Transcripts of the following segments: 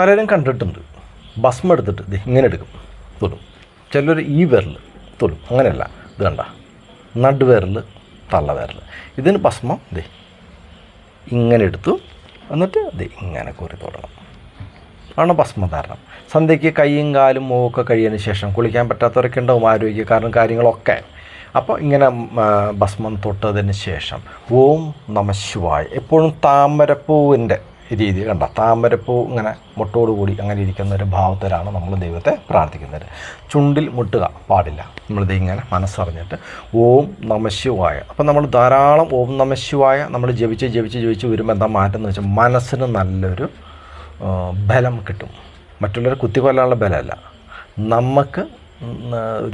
പലരും കണ്ടിട്ടുണ്ട്. ഭസ്മം എടുത്തിട്ട് ഇത് ഇങ്ങനെ എടുക്കും. തൊടും. ചിലർ ഈ വിരൽ തൊടും. അങ്ങനെയല്ല. ഇത് കണ്ട. നടുവിരൽ തള്ളവിരൽ ഇതിന് ഭസ്മം ദേ ഇങ്ങനെ എടുത്തു. എന്നിട്ട് ദേ ഇങ്ങനെ കോരി തുടങ്ങും ആണ് ഭസ്മധാരണം. സന്ധ്യയ്ക്ക് കൈയും കാലും മുഖമൊക്കെ കഴിയതിന് ശേഷം കുളിക്കാൻ പറ്റാത്തവരൊക്കെ ഉണ്ടാവും ആരോഗ്യ കാരണം കാര്യങ്ങളൊക്കെ. അപ്പോൾ ഇങ്ങനെ ഭസ്മം തൊട്ടതിന് ശേഷം ഓം നമ ശിവായ. എപ്പോഴും താമരപ്പൂവിന്റെ രീതി കണ്ട. താമരപ്പൂ ഇങ്ങനെ മുട്ടോടുകൂടി അങ്ങനെ ഇരിക്കുന്ന ഒരു ഭാവത്തിലാണ് നമ്മൾ ദൈവത്തെ പ്രാർത്ഥിക്കുന്നത്. ചുണ്ടിൽ മുട്ടുക പാടില്ല. നമ്മളിത് ഇങ്ങനെ മനസ്സറിഞ്ഞിട്ട് ഓം നമശിവായ അപ്പം നമ്മൾ ധാരാളം ഓം നമശിവായ നമ്മൾ ജപിച്ച് ജപിച്ച് ജപിച്ച് വരുമ്പോൾ എന്താ മാറ്റം എന്ന് വെച്ചാൽ മനസ്സിന് നല്ലൊരു ബലം കിട്ടും. മറ്റുള്ളവരെ കുത്തിക്കൊല്ലാനുള്ള ബലമല്ല. നമുക്ക്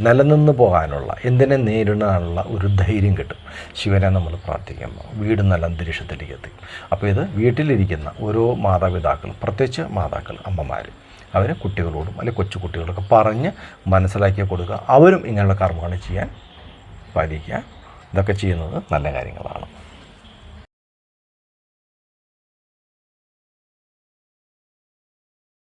നിലനിന്ന് പോകാനുള്ള എന്തിനെ നേരിടാനുള്ള ഒരു ധൈര്യം കിട്ടും. ശിവനെ നമ്മൾ പ്രാർത്ഥിക്കുമ്പോൾ വീട് നല്ല അന്തരീക്ഷത്തിലേക്ക് എത്തി. അപ്പോൾ ഇത് വീട്ടിലിരിക്കുന്ന ഓരോ മാതാപിതാക്കൾ പ്രത്യേകിച്ച് മാതാക്കൾ അമ്മമാർ അവർ കുട്ടികളോടും അല്ലെങ്കിൽ കൊച്ചു കുട്ടികളൊക്കെ പറഞ്ഞ് മനസ്സിലാക്കി കൊടുക്കുക. അവരും ഇങ്ങനെയുള്ള കർമ്മങ്ങൾ ചെയ്യാൻ പാലിക്കുക. ഇതൊക്കെ ചെയ്യുന്നത് നല്ല കാര്യങ്ങളാണ്.